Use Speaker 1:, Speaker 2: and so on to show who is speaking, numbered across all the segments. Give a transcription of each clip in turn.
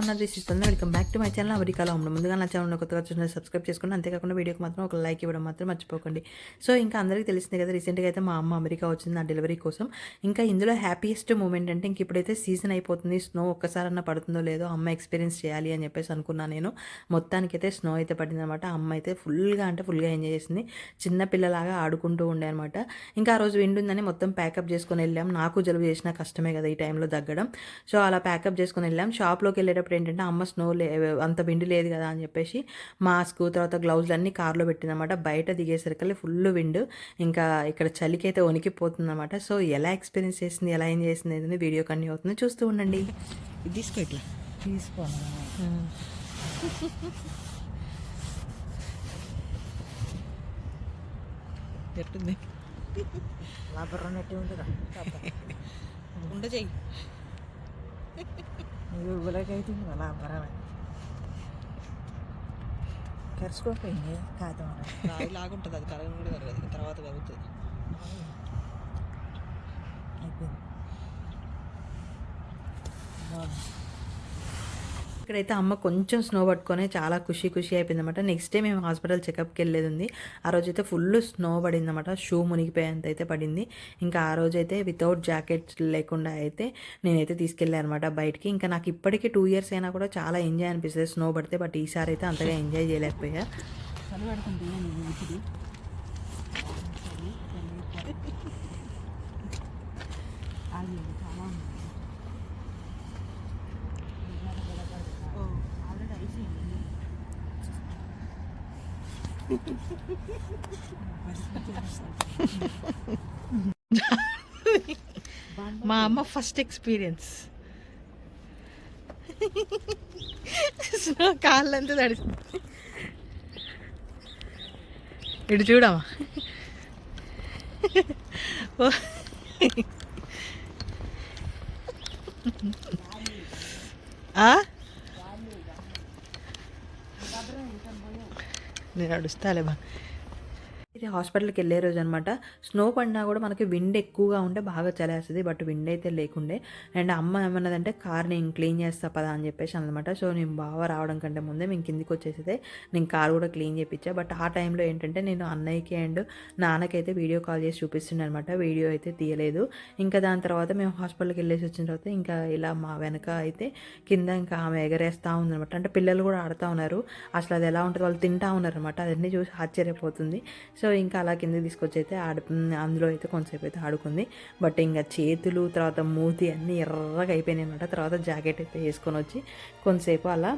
Speaker 1: ఉన్నారు దిస్ ఇస్తుంది welcome back to my channel. అమెరికాలో ఉన్నాం ముందుగా నా ఛానల్ కొత్తగా చూసిన సబ్స్క్రైబ్ చేసుకోండి అంతేకాకుండా వీడియోకి మాత్రం ఒక లైక్ ఇవ్వడం మాత్రం మర్చిపోకండి. సో ఇంకా అందరికీ తెలిసిందే కదా రీసెంట్గా అయితే మా అమ్మ అమెరికా వచ్చింది నా డెలివరీ కోసం. ఇంకా ఇందులో హ్యాపీయెస్ట్ మూమెంట్ అంటే ఇంక ఇప్పుడైతే సీజన్ అయిపోతుంది. స్నో ఒక్కసారన్నా పడుతుందో లేదో అమ్మ ఎక్స్పీరియన్స్ చేయాలి అని చెప్పేసి అనుకున్నాను నేను. మొత్తానికైతే స్నో అయితే పడింది అనమాట. అమ్మ అయితే ఫుల్గా అంటే ఫుల్గా ఎంజాయ్ చేసింది. చిన్న పిల్లలాగా ఆడుకుంటూ ఉండే అనమాట. ఇంకా ఆ రోజు విండుందని మొత్తం ప్యాకప్ చేసుకొని వెళ్ళాం. నాకు జలుబు చేసిన కష్టమే కదా ఈ టైంలో తగ్గడం. సో అలా ప్యాకప్ చేసుకొని వెళ్ళాం. షాప్లోకి వెళ్ళేటప్పుడు ఏంటంటే అమ్మ స్నో లే అంత విండి లేదు కదా అని చెప్పేసి మాస్క్ తర్వాత గ్లౌజులు అన్నీ కార్లో పెట్టిందన్నమాట బయట దిగేసరికి ఫుల్ విండ్. ఇంకా ఇక్కడ చలికి అయితే వణికిపోతుంది అనమాట సో ఎలా ఎక్స్పీరియన్స్ చేసింది ఎలా ఏం చేసింది అనేది వీడియో కన్నీ అవుతుంది. చూస్తూ ఉండండి.
Speaker 2: ఇది తీసుకో ఇట్లా.
Speaker 1: తీసుకోండి
Speaker 2: ఎట్టుంది?
Speaker 1: లాభరం నెట్టి
Speaker 2: ఉండ చెయ్యి
Speaker 1: ఇవ్వలేకైతే లాభరమే కరుచుకోకపోయింది కాదు
Speaker 2: లాగుంటుంది అది కరగని కూడా కరగదు తర్వాత కరుగుతుంది
Speaker 1: అయిపోయింది ఇక్కడైతే అమ్మ కొంచెం స్నో పట్టుకొని చాలా ఖుషి ఖుషి అయిపోయింది అనమాట నెక్స్ట్ డే మేము హాస్పిటల్ చెకప్కి వెళ్ళేది ఉంది ఆ రోజు అయితే ఫుల్ స్నో పడింది అనమాట షూ మునిగిపోయేంత అయితే పడింది. ఇంకా ఆ రోజు అయితే వితౌట్ జాకెట్ లేకుండా అయితే నేనైతే తీసుకెళ్ళాను అనమాట బయటికి. ఇంకా నాకు ఇప్పటికీ టూ ఇయర్స్ అయినా కూడా చాలా ఎంజాయ్ అనిపిస్తుంది. స్నో పడితే బట్ ఈసారి అయితే అంతగా ఎంజాయ్ చేయలేకపోయా.
Speaker 2: చాలా పడుతుంది ఇప్పుడు అది చాలా ఆల్రెడీ అయిపోయింది
Speaker 1: మా అమ్మ ఫస్ట్ ఎక్స్పీరియన్స్. కాళ్ళంతా తడిసింది ఇటు చూడమ్మా. ఆ? నేను అడుస్తాలే బా ఇది హాస్పిటల్కి వెళ్ళే రోజు అనమాట స్నో పడినా కూడా మనకి విండ్ ఎక్కువగా ఉంటే బాగా చలేస్తుంది బట్ విండ్ అయితే లేకుండే. అండ్ అమ్మ ఏమన్నదంటే కార్ నేను క్లీన్ చేస్తా పదా అని చెప్పేసి అనమాట సో నేను బాగా రావడం కంటే ముందే మేము కిందికి వచ్చేసితే నేను కార్ కూడా క్లీన్ చేయించా బట్ ఆ టైంలో ఏంటంటే నేను అన్నయ్యకి అండ్ నాన్నకైతే వీడియో కాల్ చేసి చూపిస్తుండే అనమాట వీడియో అయితే తీయలేదు. ఇంకా దాని తర్వాత మేము హాస్పిటల్కి వెళ్ళేసి వచ్చిన తర్వాత ఇంకా ఇలా మా వెనక అయితే కింద ఇంకా ఆమె ఎగరేస్తూ ఉందనమాట అంటే పిల్లలు కూడా ఆడుతూ ఉన్నారు. అసలు అది ఎలా ఉంటుందో వాళ్ళు తింటా ఉన్నారనమాట అదన్నీ చూసి ఆశ్చర్యపోతుంది. సో సో ఇంకా అలా కిందకి తీసుకొచ్చి అయితే ఆడ అందులో అయితే కొంతసేపు అయితే ఆడుకుంది. బట్ ఇంకా చేతులు తర్వాత మూతి అన్నీ ఎర్రగా అయిపోయినాయి అనమాట తర్వాత జాకెట్ అయితే వేసుకొని వచ్చి కొంతసేపు అలా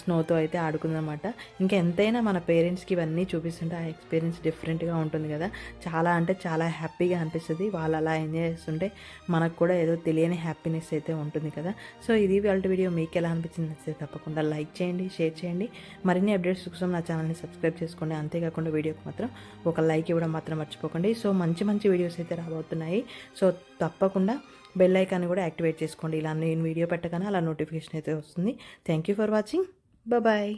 Speaker 1: స్నోతో అయితే ఆడుకుందనమాట ఇంకా ఎంతైనా మన పేరెంట్స్కి ఇవన్నీ చూపిస్తుంటే ఆ ఎక్స్పీరియన్స్ డిఫరెంట్గా ఉంటుంది కదా. చాలా అంటే చాలా హ్యాపీగా అనిపిస్తుంది. వాళ్ళు అలా ఎంజాయ్ చేస్తుంటే మనకు కూడా ఏదో తెలియని హ్యాపీనెస్ అయితే ఉంటుంది కదా. సో ఇది వాళ్ళ వీడియో మీకు ఎలా అనిపించింది నచ్చితే తప్పకుండా లైక్ చేయండి షేర్ చేయండి. మరిన్ని అప్డేట్స్ కోసం నా ఛానల్ని సబ్స్క్రైబ్ చేసుకోండి. అంతేకాకుండా వీడియోకి మాత్రం ఒక లైక్ ఇవ్వడం మాత్రం మర్చిపోకండి. సో మంచి మంచి వీడియోస్ అయితే రాబోతున్నాయి. సో తప్పకుండా బెల్ ఐకాన్ కూడా యాక్టివేట్ చేసుకోండి. ఇలా నేను వీడియో పెట్టగానే అలా నోటిఫికేషన్ అయితే వస్తుంది. Thank you for watching bye